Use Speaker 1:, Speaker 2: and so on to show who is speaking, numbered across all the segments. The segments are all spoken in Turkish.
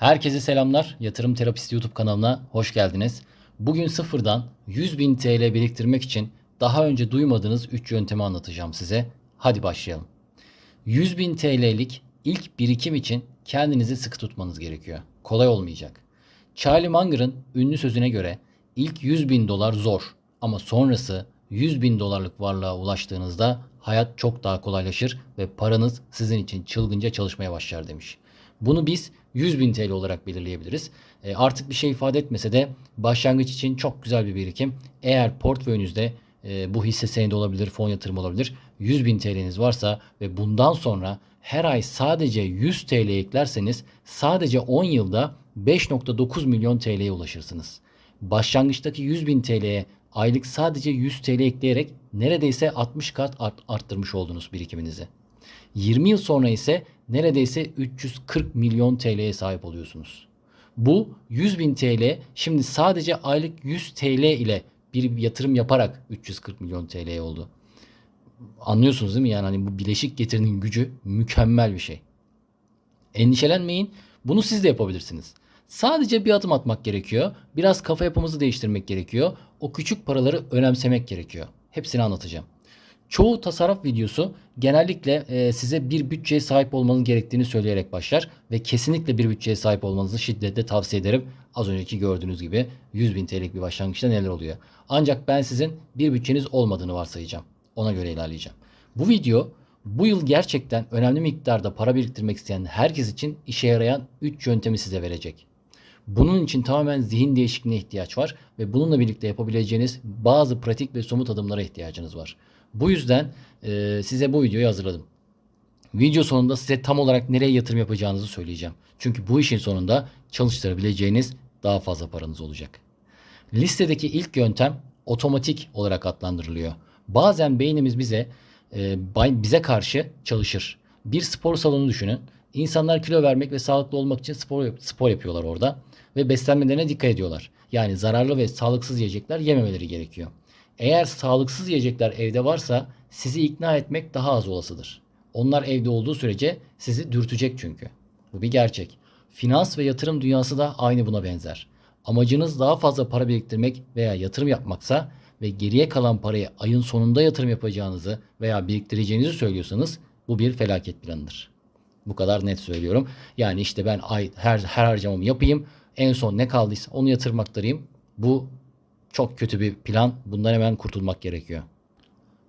Speaker 1: Herkese selamlar. Yatırım Terapisti YouTube kanalına hoş geldiniz. Bugün sıfırdan 100.000 TL biriktirmek için daha önce duymadığınız 3 yöntemi anlatacağım size. Hadi başlayalım. 100.000 TL'lik ilk birikim için kendinizi sıkı tutmanız gerekiyor. Kolay olmayacak. Charlie Munger'ın ünlü sözüne göre ilk 100.000 dolar zor ama sonrası 100.000 dolarlık varlığa ulaştığınızda hayat çok daha kolaylaşır ve paranız sizin için çılgınca çalışmaya başlar demiş. Bunu biz 100.000 TL olarak belirleyebiliriz. E, artık bir şey ifade etmese de başlangıç için çok güzel bir birikim. Eğer portföyünüzde e, bu hisse senedi olabilir, fon yatırımı olabilir. 100.000 TL'niz varsa ve bundan sonra her ay sadece 100 TL eklerseniz sadece 10 yılda 5.9 milyon TL'ye ulaşırsınız. Başlangıçtaki 100.000 TL'ye aylık sadece 100 TL ekleyerek neredeyse 60 kat art- arttırmış oldunuz birikiminizi. 20 yıl sonra ise neredeyse 340 milyon TL'ye sahip oluyorsunuz. Bu 100 bin TL şimdi sadece aylık 100 TL ile bir yatırım yaparak 340 milyon TL oldu. Anlıyorsunuz değil mi? Yani hani bu bileşik getirinin gücü mükemmel bir şey. Endişelenmeyin. Bunu siz de yapabilirsiniz. Sadece bir adım atmak gerekiyor. Biraz kafa yapımızı değiştirmek gerekiyor. O küçük paraları önemsemek gerekiyor. Hepsini anlatacağım. Çoğu tasarruf videosu genellikle e, size bir bütçeye sahip olmanız gerektiğini söyleyerek başlar ve kesinlikle bir bütçeye sahip olmanızı şiddetle tavsiye ederim. Az önceki gördüğünüz gibi 100 bin TL'lik bir başlangıçta neler oluyor. Ancak ben sizin bir bütçeniz olmadığını varsayacağım. Ona göre ilerleyeceğim. Bu video bu yıl gerçekten önemli miktarda para biriktirmek isteyen herkes için işe yarayan 3 yöntemi size verecek. Bunun için tamamen zihin değişikliğine ihtiyaç var ve bununla birlikte yapabileceğiniz bazı pratik ve somut adımlara ihtiyacınız var. Bu yüzden e, size bu videoyu hazırladım. Video sonunda size tam olarak nereye yatırım yapacağınızı söyleyeceğim. Çünkü bu işin sonunda çalıştırabileceğiniz daha fazla paranız olacak. Listedeki ilk yöntem otomatik olarak adlandırılıyor. Bazen beynimiz bize e, bize karşı çalışır. Bir spor salonu düşünün. İnsanlar kilo vermek ve sağlıklı olmak için spor spor yapıyorlar orada ve beslenmelerine dikkat ediyorlar. Yani zararlı ve sağlıksız yiyecekler yememeleri gerekiyor. Eğer sağlıksız yiyecekler evde varsa sizi ikna etmek daha az olasıdır. Onlar evde olduğu sürece sizi dürtecek çünkü. Bu bir gerçek. Finans ve yatırım dünyası da aynı buna benzer. Amacınız daha fazla para biriktirmek veya yatırım yapmaksa ve geriye kalan parayı ayın sonunda yatırım yapacağınızı veya biriktireceğinizi söylüyorsanız bu bir felaket planıdır. Bu kadar net söylüyorum. Yani işte ben ay her her harcamamı yapayım. En son ne kaldıysa onu yatırmaktarayım. Bu çok kötü bir plan. Bundan hemen kurtulmak gerekiyor.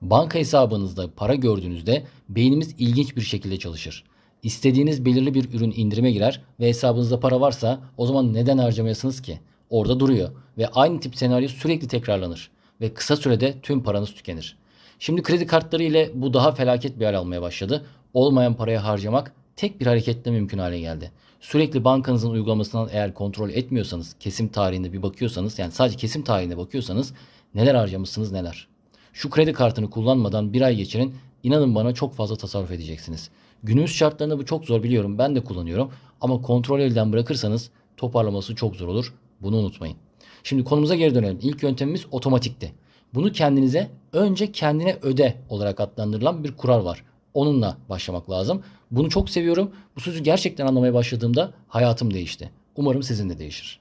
Speaker 1: Banka hesabınızda para gördüğünüzde beynimiz ilginç bir şekilde çalışır. İstediğiniz belirli bir ürün indirime girer ve hesabınızda para varsa o zaman neden harcamayasınız ki? Orada duruyor ve aynı tip senaryo sürekli tekrarlanır ve kısa sürede tüm paranız tükenir. Şimdi kredi kartları ile bu daha felaket bir hal almaya başladı. Olmayan paraya harcamak tek bir hareketle mümkün hale geldi. Sürekli bankanızın uygulamasından eğer kontrol etmiyorsanız, kesim tarihinde bir bakıyorsanız, yani sadece kesim tarihine bakıyorsanız neler harcamışsınız neler. Şu kredi kartını kullanmadan bir ay geçirin. İnanın bana çok fazla tasarruf edeceksiniz. Günümüz şartlarında bu çok zor biliyorum. Ben de kullanıyorum. Ama kontrol elden bırakırsanız toparlaması çok zor olur. Bunu unutmayın. Şimdi konumuza geri dönelim. İlk yöntemimiz otomatikti. Bunu kendinize önce kendine öde olarak adlandırılan bir kural var. Onunla başlamak lazım. Bunu çok seviyorum. Bu sözü gerçekten anlamaya başladığımda hayatım değişti. Umarım sizin de değişir.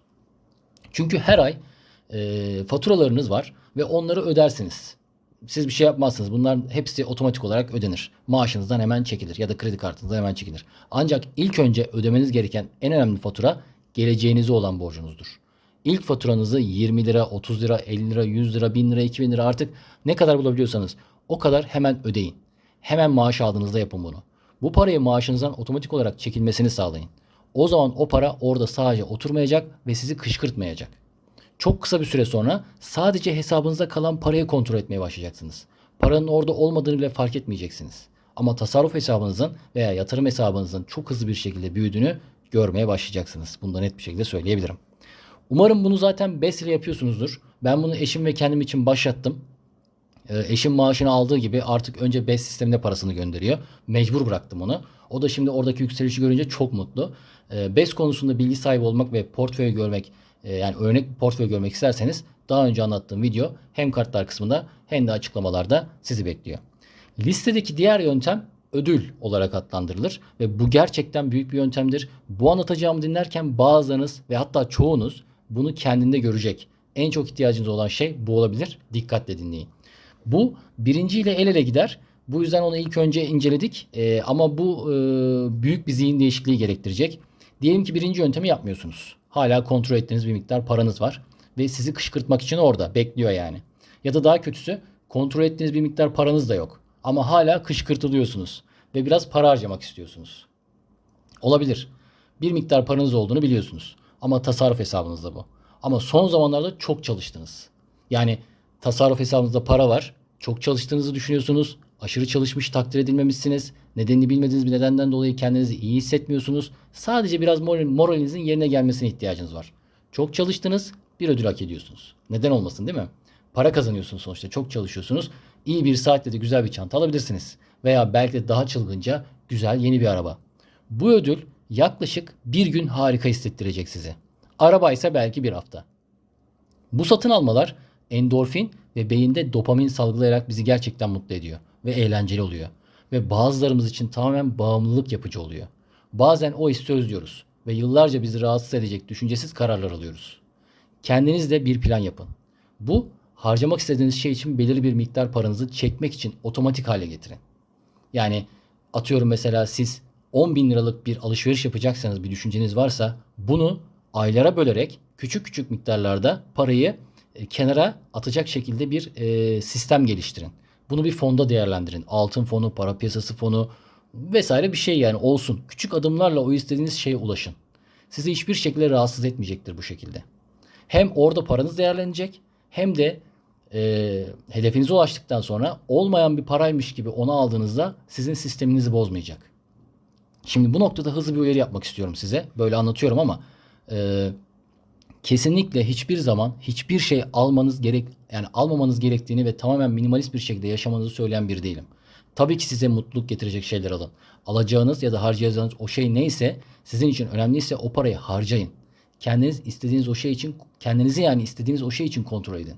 Speaker 1: Çünkü her ay e, faturalarınız var ve onları ödersiniz. Siz bir şey yapmazsınız. Bunların hepsi otomatik olarak ödenir. Maaşınızdan hemen çekilir ya da kredi kartınızdan hemen çekilir. Ancak ilk önce ödemeniz gereken en önemli fatura geleceğinize olan borcunuzdur. İlk faturanızı 20 lira, 30 lira, 50 lira, 100 lira, 1000 lira, 2000 lira artık ne kadar bulabiliyorsanız o kadar hemen ödeyin. Hemen maaş aldığınızda yapın bunu. Bu parayı maaşınızdan otomatik olarak çekilmesini sağlayın. O zaman o para orada sadece oturmayacak ve sizi kışkırtmayacak. Çok kısa bir süre sonra sadece hesabınızda kalan parayı kontrol etmeye başlayacaksınız. Paranın orada olmadığını bile fark etmeyeceksiniz. Ama tasarruf hesabınızın veya yatırım hesabınızın çok hızlı bir şekilde büyüdüğünü görmeye başlayacaksınız. Bunu net bir şekilde söyleyebilirim. Umarım bunu zaten BES ile yapıyorsunuzdur. Ben bunu eşim ve kendim için başlattım. Ee, eşim maaşını aldığı gibi artık önce BES sistemine parasını gönderiyor. Mecbur bıraktım onu. O da şimdi oradaki yükselişi görünce çok mutlu. Ee, BES konusunda bilgi sahibi olmak ve portföy görmek e, yani örnek portföy görmek isterseniz daha önce anlattığım video hem kartlar kısmında hem de açıklamalarda sizi bekliyor. Listedeki diğer yöntem ödül olarak adlandırılır ve bu gerçekten büyük bir yöntemdir. Bu anlatacağımı dinlerken bazılarınız ve hatta çoğunuz bunu kendinde görecek. En çok ihtiyacınız olan şey bu olabilir. Dikkatle dinleyin. Bu birinciyle el ele gider. Bu yüzden onu ilk önce inceledik Ee, ama bu e, büyük bir zihin değişikliği gerektirecek. Diyelim ki birinci yöntemi yapmıyorsunuz. Hala kontrol ettiğiniz bir miktar paranız var ve sizi kışkırtmak için orada bekliyor yani. Ya da daha kötüsü kontrol ettiğiniz bir miktar paranız da yok. Ama hala kışkırtılıyorsunuz ve biraz para harcamak istiyorsunuz. Olabilir. Bir miktar paranız olduğunu biliyorsunuz. Ama tasarruf hesabınızda bu. Ama son zamanlarda çok çalıştınız. Yani tasarruf hesabınızda para var. Çok çalıştığınızı düşünüyorsunuz. Aşırı çalışmış takdir edilmemişsiniz. Nedenini bilmediğiniz bir nedenden dolayı kendinizi iyi hissetmiyorsunuz. Sadece biraz moral, moralinizin yerine gelmesine ihtiyacınız var. Çok çalıştınız, bir ödül hak ediyorsunuz. Neden olmasın değil mi? Para kazanıyorsunuz sonuçta. Çok çalışıyorsunuz. İyi bir saatle de güzel bir çanta alabilirsiniz. Veya belki de daha çılgınca güzel yeni bir araba. Bu ödül yaklaşık bir gün harika hissettirecek sizi. Araba ise belki bir hafta. Bu satın almalar endorfin ve beyinde dopamin salgılayarak bizi gerçekten mutlu ediyor ve eğlenceli oluyor. Ve bazılarımız için tamamen bağımlılık yapıcı oluyor. Bazen o hissi özlüyoruz ve yıllarca bizi rahatsız edecek düşüncesiz kararlar alıyoruz. Kendiniz de bir plan yapın. Bu harcamak istediğiniz şey için belirli bir miktar paranızı çekmek için otomatik hale getirin. Yani atıyorum mesela siz 10 bin liralık bir alışveriş yapacaksanız bir düşünceniz varsa bunu aylara bölerek küçük küçük miktarlarda parayı e, kenara atacak şekilde bir e, sistem geliştirin. Bunu bir fonda değerlendirin. Altın fonu, para piyasası fonu vesaire bir şey yani olsun. Küçük adımlarla o istediğiniz şeye ulaşın. Sizi hiçbir şekilde rahatsız etmeyecektir bu şekilde. Hem orada paranız değerlenecek hem de e, hedefinize ulaştıktan sonra olmayan bir paraymış gibi onu aldığınızda sizin sisteminizi bozmayacak. Şimdi bu noktada hızlı bir uyarı yapmak istiyorum size. Böyle anlatıyorum ama e, kesinlikle hiçbir zaman hiçbir şey almanız gerek yani almamanız gerektiğini ve tamamen minimalist bir şekilde yaşamanızı söyleyen biri değilim. Tabii ki size mutluluk getirecek şeyler alın. Alacağınız ya da harcayacağınız o şey neyse sizin için önemliyse o parayı harcayın. Kendiniz istediğiniz o şey için kendinizi yani istediğiniz o şey için kontrol edin.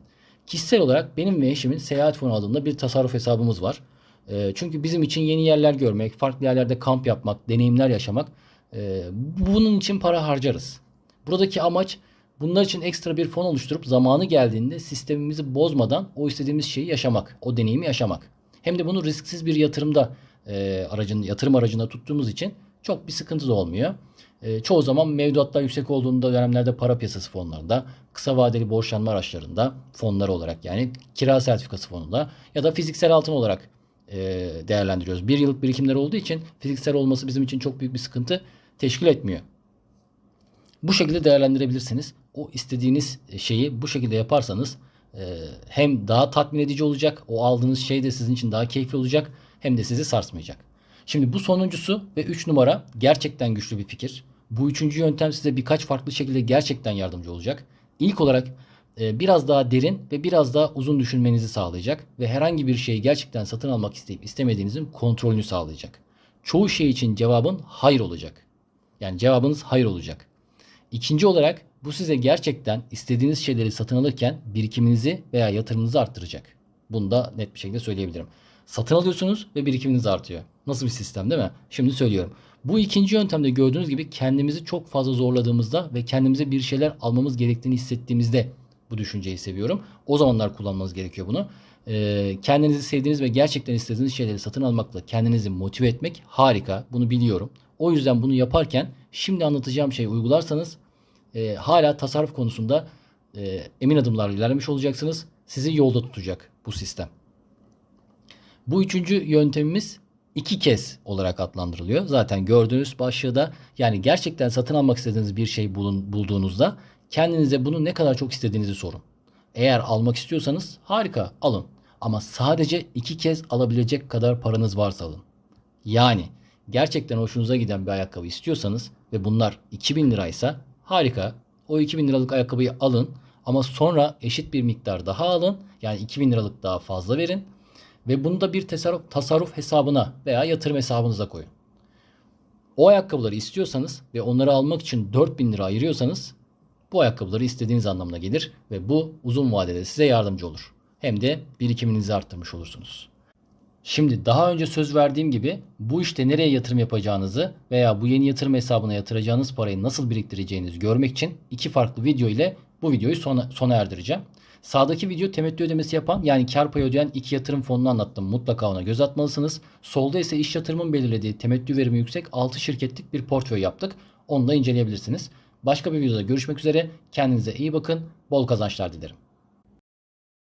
Speaker 1: Kişisel olarak benim ve eşimin seyahat fonu adında bir tasarruf hesabımız var. E, çünkü bizim için yeni yerler görmek, farklı yerlerde kamp yapmak, deneyimler yaşamak e, bunun için para harcarız. Buradaki amaç bunlar için ekstra bir fon oluşturup zamanı geldiğinde sistemimizi bozmadan o istediğimiz şeyi yaşamak, o deneyimi yaşamak. Hem de bunu risksiz bir yatırımda e, aracın yatırım aracında tuttuğumuz için çok bir sıkıntı da olmuyor. E, çoğu zaman mevduatlar yüksek olduğunda dönemlerde para piyasası fonlarında, kısa vadeli borçlanma araçlarında fonlar olarak yani kira sertifikası fonunda ya da fiziksel altın olarak e, değerlendiriyoruz. Bir yıllık birikimler olduğu için fiziksel olması bizim için çok büyük bir sıkıntı teşkil etmiyor. Bu şekilde değerlendirebilirsiniz. O istediğiniz şeyi bu şekilde yaparsanız e, hem daha tatmin edici olacak, o aldığınız şey de sizin için daha keyifli olacak hem de sizi sarsmayacak. Şimdi bu sonuncusu ve 3 numara gerçekten güçlü bir fikir. Bu üçüncü yöntem size birkaç farklı şekilde gerçekten yardımcı olacak. İlk olarak e, biraz daha derin ve biraz daha uzun düşünmenizi sağlayacak ve herhangi bir şeyi gerçekten satın almak isteyip istemediğinizin kontrolünü sağlayacak. Çoğu şey için cevabın hayır olacak. Yani cevabınız hayır olacak. İkinci olarak bu size gerçekten istediğiniz şeyleri satın alırken birikiminizi veya yatırımınızı arttıracak. Bunu da net bir şekilde söyleyebilirim. Satın alıyorsunuz ve birikiminiz artıyor. Nasıl bir sistem değil mi? Şimdi söylüyorum. Bu ikinci yöntemde gördüğünüz gibi kendimizi çok fazla zorladığımızda ve kendimize bir şeyler almamız gerektiğini hissettiğimizde bu düşünceyi seviyorum. O zamanlar kullanmanız gerekiyor bunu. Ee, kendinizi sevdiğiniz ve gerçekten istediğiniz şeyleri satın almakla kendinizi motive etmek harika. Bunu biliyorum. O yüzden bunu yaparken şimdi anlatacağım şeyi uygularsanız e, hala tasarruf konusunda e, emin adımlarla ilerlemiş olacaksınız. Sizi yolda tutacak bu sistem. Bu üçüncü yöntemimiz iki kez olarak adlandırılıyor. Zaten gördüğünüz başlığı da yani gerçekten satın almak istediğiniz bir şey bulun, bulduğunuzda kendinize bunu ne kadar çok istediğinizi sorun. Eğer almak istiyorsanız harika alın. Ama sadece iki kez alabilecek kadar paranız varsa alın. Yani gerçekten hoşunuza giden bir ayakkabı istiyorsanız ve bunlar 2000 liraysa harika. O 2000 liralık ayakkabıyı alın ama sonra eşit bir miktar daha alın. Yani 2000 liralık daha fazla verin ve bunu da bir tasarruf, tasarruf hesabına veya yatırım hesabınıza koyun. O ayakkabıları istiyorsanız ve onları almak için 4000 lira ayırıyorsanız bu ayakkabıları istediğiniz anlamına gelir ve bu uzun vadede size yardımcı olur. Hem de birikiminizi arttırmış olursunuz. Şimdi daha önce söz verdiğim gibi bu işte nereye yatırım yapacağınızı veya bu yeni yatırım hesabına yatıracağınız parayı nasıl biriktireceğinizi görmek için iki farklı video ile bu videoyu sona, sona erdireceğim. Sağdaki video temettü ödemesi yapan yani kar payı ödeyen iki yatırım fonunu anlattım. Mutlaka ona göz atmalısınız. Solda ise iş yatırımın belirlediği temettü verimi yüksek 6 şirketlik bir portföy yaptık. Onu da inceleyebilirsiniz. Başka bir videoda görüşmek üzere. Kendinize iyi bakın. Bol kazançlar dilerim.